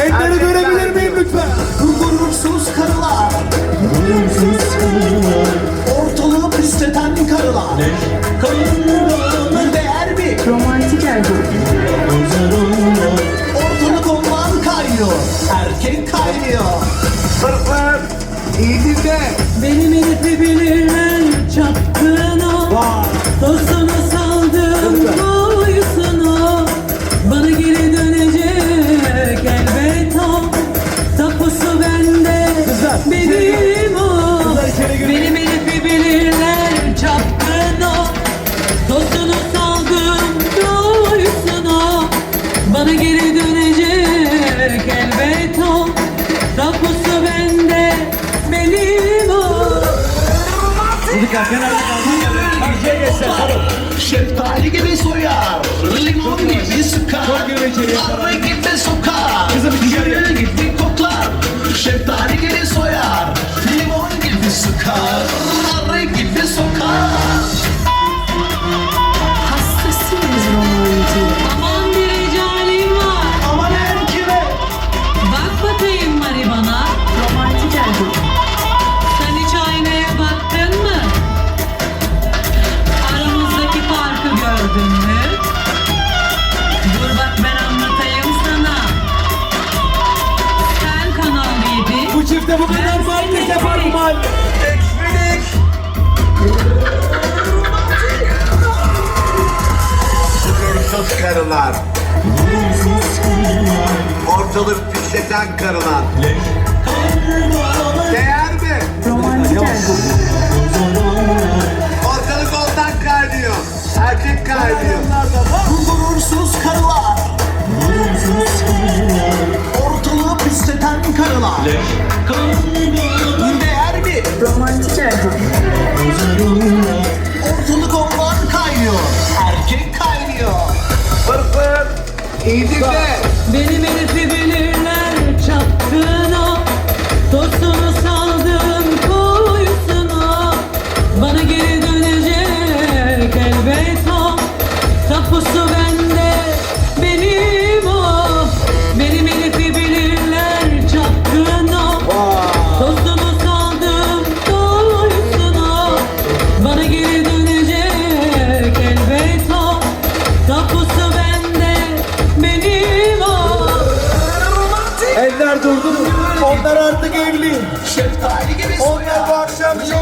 Elleri görebilir miyim lütfen? Gurursuz karılar Ortalığı pisleten karılar Karılar Değer bir Romantik erkek. Ortalık ondan kaynıyor Erkek kaynıyor Sırflar. İyi dinle. Benim herifi bilirler çapkına Vay. Dostuna Bana geri dönecek elbet o. Tapusu bende benim o. Çocuklar kenarda. Şeftali gibi soyar Limon gibi sıkar. Arı gibi sokar. Kızım içeri. Gül gibi koklar. Şeftali gibi soyar Limon gibi sıkar. Arı gibi sokar gördün mü? Dur bak ben anlatayım sana Sen Kanal 7 Bu çifte bu kadar yapar mı mahalle? Gurursuz karılar. Ortalık pisleten karılar. Değer mi? Romantik Değer bir Romantik erkek. Ortalık ondan kaynıyor. Erkek kaynıyor. Fırfır. İyi dinle. Benim bilirler çapkına Dostunu saldım koyusuna Bana geri dönecek elbet o. Tapusu bende Onlar artık evli. Şeftali gibi Onlar bu akşam çok